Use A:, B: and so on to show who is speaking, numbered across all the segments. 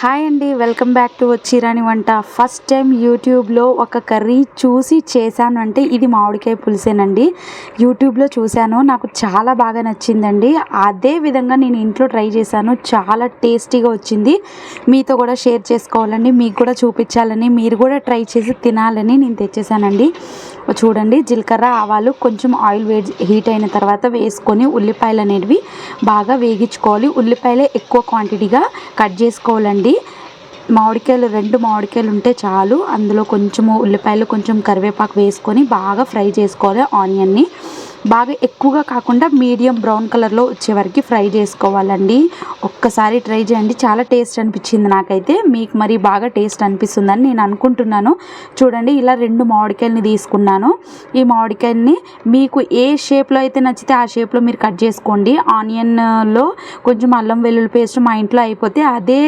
A: Hi అండి welcome back to వచ్చిరాని వంట. First time యూట్యూబ్లో ఒక కర్రీ చూసి చేశాను అంటే ఇది మామిడికాయ పులుసేనండి. యూట్యూబ్లో చూశాను నాకు చాలా బాగా నచ్చిందండి. అదే విధంగా నేను ఇంట్లో ట్రై చేశాను చాలా టేస్టీగా వచ్చింది. మీతో కూడా షేర్ చేసుకోవాలని మీకు కూడా చూపించాలని మీరు కూడా ట్రై చేసి తినాలని నేను తెచ్చేసానండి చూడండి జీలకర్ర ఆవాలు కొంచెం ఆయిల్ వేడి హీట్ అయిన తర్వాత వేసుకొని ఉల్లిపాయలు అనేవి బాగా వేగించుకోవాలి. ఉల్లిపాయలే ఎక్కువ క్వాంటిటీగా కట్ చేసుకోవాలండి. మామిడికాయలు రెండు మామిడికాయలు ఉంటే చాలు. అందులో కొంచెము ఉల్లిపాయలు కొంచెం కరివేపాకు వేసుకొని బాగా ఫ్రై చేసుకోవాలి ఆనియన్ని. బాగా ఎక్కువగా కాకుండా మీడియం బ్రౌన్ కలర్లో వచ్చే వరకు ఫ్రై చేసుకోవాలండి. ఒక్కసారి ట్రై చేయండి. చాలా టేస్ట్ అనిపించింది నాకైతే. మీకు మరి బాగా టేస్ట్ అనిపిస్తుందని నేను అనుకుంటున్నాను. చూడండి ఇలా రెండు మామిడికాయలని తీసుకున్నాను. ఈ మామిడికాయలని మీకు ఏ షేప్లో అయితే నచ్చితే ఆ షేప్లో మీరు కట్ చేసుకోండి. ఆనియన్లో కొంచెం అల్లం వెల్లుల్లి పేస్ట్ మా ఇంట్లో అయిపోతే అదే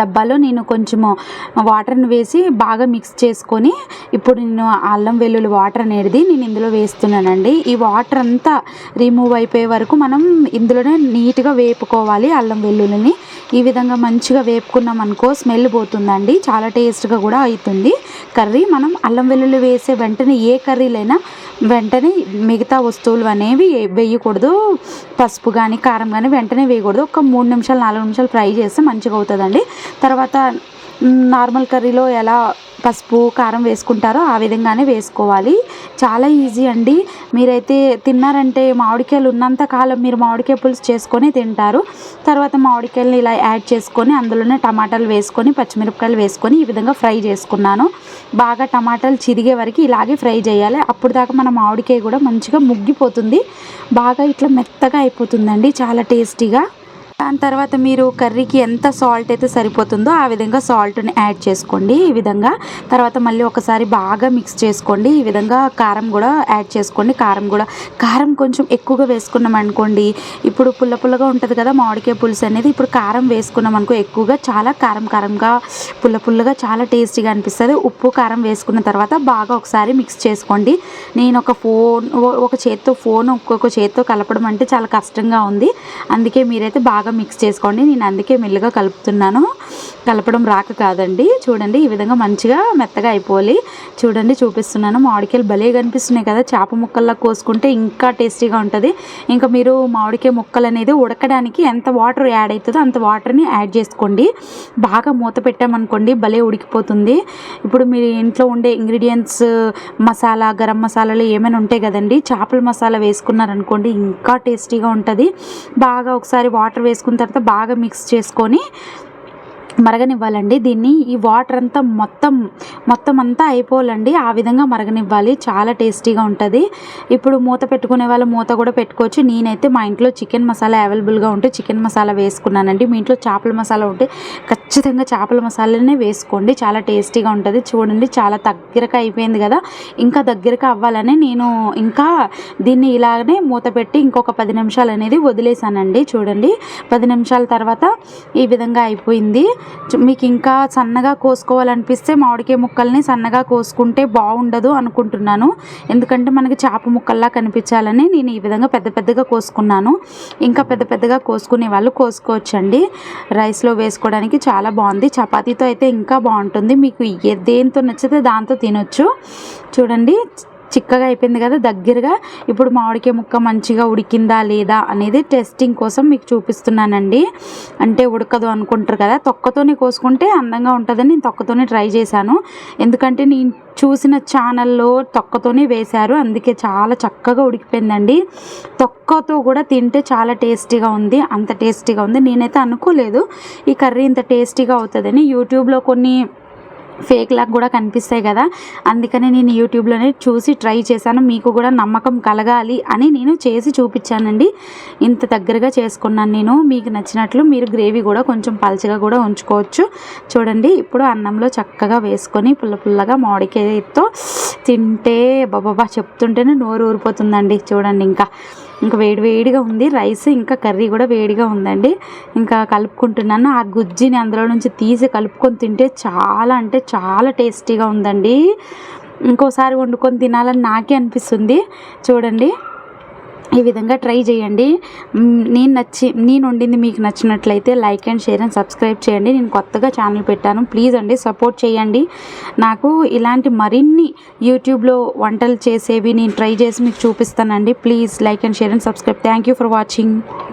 A: డబ్బాలో నేను కొంచెము వాటర్ని వేసి బాగా మిక్స్ చేసుకొని ఇప్పుడు నేను అల్లం వెల్లుల్లి వాటర్ అనేది నేను ఇందులో వేస్తున్నానండి. ఈ వాటర్ అంతా రిమూవ్ అయిపోయే వరకు మనం ఇందులోనే నీట్గా వేపుకోవాలి అల్లం వెల్లుల్లిని. ఈ విధంగా మంచిగా వేపుకున్నాం అనుకో స్మెల్ పోతుందండి. చాలా టేస్ట్గా కూడా అవుతుంది కర్రీ మనం అల్లం వెల్లుల్లి వేసే వెంటనే ఏ కర్రీలైనా వెంటనే మిగతా వస్తువులు అనేవి వేయకూడదు. పసుపు కానీ కారం కానీ వెంటనే వేయకూడదు. ఒక మూడు నిమిషాలు నాలుగు నిమిషాలు ఫ్రై చేస్తే మంచిగా అవుతుందండి. తర్వాత నార్మల్ కర్రీలో ఎలా పసుపు కారం వేసుకుంటారో ఆ విధంగానే వేసుకోవాలి. చాలా ఈజీ అండి. మీరైతే తిన్నారంటే మామిడికాయలు ఉన్నంత కాలం మీరు మామిడికాయ పులుసు చేసుకొని తింటారు. తర్వాత మామిడికాయలని ఇలా యాడ్ చేసుకొని అందులోనే టమాటాలు వేసుకొని పచ్చిమిరపకాయలు వేసుకొని ఈ విధంగా ఫ్రై చేసుకున్నాను. బాగా టమాటాలు చిరిగే వరకు ఇలాగే ఫ్రై చేయాలి. అప్పుడు దాకా మన మామిడికాయ కూడా మంచిగా ముగ్గిపోతుంది. బాగా ఇట్లా మెత్తగా అయిపోతుందండి. చాలా టేస్టీగా. దాని తర్వాత మీరు కర్రీకి ఎంత సాల్ట్ అయితే సరిపోతుందో ఆ విధంగా సాల్ట్ని యాడ్ చేసుకోండి. ఈ విధంగా తర్వాత మళ్ళీ ఒకసారి బాగా మిక్స్ చేసుకోండి. ఈ విధంగా కారం కూడా యాడ్ చేసుకోండి. కారం కూడా కారం కొంచెం ఎక్కువగా వేసుకున్నాం అనుకోండి ఇప్పుడు పుల్ల పుల్లగా ఉంటుంది కదా మామిడికాయ పులుసు అనేది ఇప్పుడు కారం వేసుకున్నాం అనుకో ఎక్కువగా చాలా కారం కారంగా పుల్ల పుల్లగా చాలా టేస్టీగా అనిపిస్తుంది. ఉప్పు కారం వేసుకున్న తర్వాత బాగా ఒకసారి మిక్స్ చేసుకోండి. నేను ఒక ఫోన్ ఒక చేత్తో ఫోన్ ఒక్కొక్క చేత్తో కలపడం అంటే చాలా కష్టంగా ఉంది. అందుకే మీరైతే బాగా మిక్స్ చేసుకోండి. నేను అందుకే మెల్లిగా కలుపుతున్నాను. కలపడం రాక కాదండి. చూడండి ఈ విధంగా మంచిగా మెత్తగా అయిపోవాలి. చూడండి చూపిస్తున్నాను. మామిడికాయలు భలే కనిపిస్తున్నాయి కదా. చేప ముక్కల్లా కోసుకుంటే ఇంకా టేస్టీగా ఉంటుంది. ఇంకా మీరు మామిడికాయ ముక్కలు అనేది ఉడకడానికి ఎంత వాటర్ యాడ్ అవుతుందో అంత వాటర్ని యాడ్ చేసుకోండి. బాగా మూత అనుకోండి భలే ఉడికిపోతుంది. ఇప్పుడు మీరు ఇంట్లో ఉండే ఇంగ్రీడియంట్స్ మసాలా గరం మసాలాలు ఏమైనా ఉంటాయి కదండి చేపల మసాలా వేసుకున్నారనుకోండి ఇంకా టేస్టీగా ఉంటుంది. బాగా ఒకసారి వాటర్ వేసుకున్న తర్వాత బాగా మిక్స్ చేసుకొని మరగనివ్వాలండి. దీన్ని ఈ వాటర్ అంతా మొత్తం మొత్తం అంతా అయిపోవాలండి. ఆ విధంగా మరగనివ్వాలి. చాలా టేస్టీగా ఉంటుంది. ఇప్పుడు మూత పెట్టుకునే వాళ్ళు మూత కూడా పెట్టుకోవచ్చు. నేనైతే మా ఇంట్లో చికెన్ మసాలా అవైలబుల్గా ఉంటే చికెన్ మసాలా వేసుకున్నానండి. మీ ఇంట్లో చేపల మసాలా ఉంటే ఖచ్చితంగా చేపల మసాలానే వేసుకోండి. చాలా టేస్టీగా ఉంటుంది. చూడండి చాలా దగ్గరగా అయిపోయింది కదా. ఇంకా దగ్గరగా అవ్వాలని నేను ఇంకా దీన్ని ఇలాగనే మూత పెట్టి ఇంకొక పది నిమిషాలు అనేది వదిలేసానండి చూడండి పది నిమిషాల తర్వాత ఈ విధంగా అయిపోయింది. మీకు ఇంకా సన్నగా కోసుకోవాలనిపిస్తే మామిడికాయ ముక్కల్ని సన్నగా కోసుకుంటే బాగుండదు అనుకుంటున్నాను. ఎందుకంటే మనకి చేప ముక్కల్లా కనిపించాలని నేను ఈ విధంగా పెద్ద పెద్దగా కోసుకున్నాను. ఇంకా పెద్ద పెద్దగా కోసుకునే వాళ్ళు కోసుకోవచ్చండి. రైస్లో వేసుకోవడానికి చాలా బాగుంది చపాతీతో అయితే ఇంకా బాగుంటుంది మీకు దేనితో దేంతో నచ్చితే దాంతో తినొచ్చు. చూడండి చిక్కగా అయిపోయింది కదా దగ్గరగా. ఇప్పుడు మామిడికాయ ముక్క మంచిగా ఉడికిందా లేదా అనేది టెస్టింగ్ కోసం మీకు చూపిస్తున్నానండి. అంటే ఉడకదు అనుకుంటారు కదా తొక్కతోనే కోసుకుంటే అందంగా ఉంటుందని నేను తొక్కతోనే ట్రై చేశాను. ఎందుకంటే నేను చూసిన ఛానల్లో తొక్కతోనే వేశారు అందుకే చాలా చక్కగా ఉడికిపోయిందండి. తొక్కతో కూడా తింటే చాలా టేస్టీగా ఉంది అంత టేస్టీగా ఉంది. నేనైతే అనుకోలేదు ఈ కర్రీ ఇంత టేస్టీగా అవుతుందని. యూట్యూబ్లో కొన్ని ఫేక్ లాగా కూడా కనిపిస్తాయి కదా. అందుకనే నేను యూట్యూబ్లోనే చూసి ట్రై చేశాను. మీకు కూడా నమ్మకం కలగాలి అని నేను చేసి చూపించానండి. ఇంత దగ్గరగా చేసుకున్నాను నేను. మీకు నచ్చినట్లు మీరు గ్రేవీ కూడా కొంచెం పలచగా కూడా ఉంచుకోవచ్చు. చూడండి ఇప్పుడు అన్నంలో చక్కగా వేసుకొని పుల్ల పుల్లగా మామిడికాయతో తింటే బాబా చెప్తుంటేనే నోరు ఊరిపోతుందండి. చూడండి ఇంకా. ఇంకా వేడి వేడిగా ఉంది. రైస్ ఇంకా కర్రీ కూడా వేడిగా ఉందండి. ఇంకా కలుపుకుంటున్నాను. ఆ గుజ్జిని అందులో నుంచి తీసి కలుపుకొని తింటే చాలా అంటే చాలా టేస్టీగా ఉందండి. ఇంకోసారి వండుకొని తినాలని నాకే అనిపిస్తుంది. చూడండి. ఈ విధంగా ట్రై చేయండి. నేను నచ్చి నేను వండింది మీకు నచ్చినట్లయితే like and share and subscribe చేయండి. నేను కొత్తగా ఛానల్ పెట్టాను. ప్లీజ్ అండి సపోర్ట్ చేయండి. నాకు ఇలాంటి మరిన్ని యూట్యూబ్లో వంటలు చేసేవి నేను ట్రై చేసి మీకు చూపిస్తానండి. Please like and share and subscribe. Thank you for watching.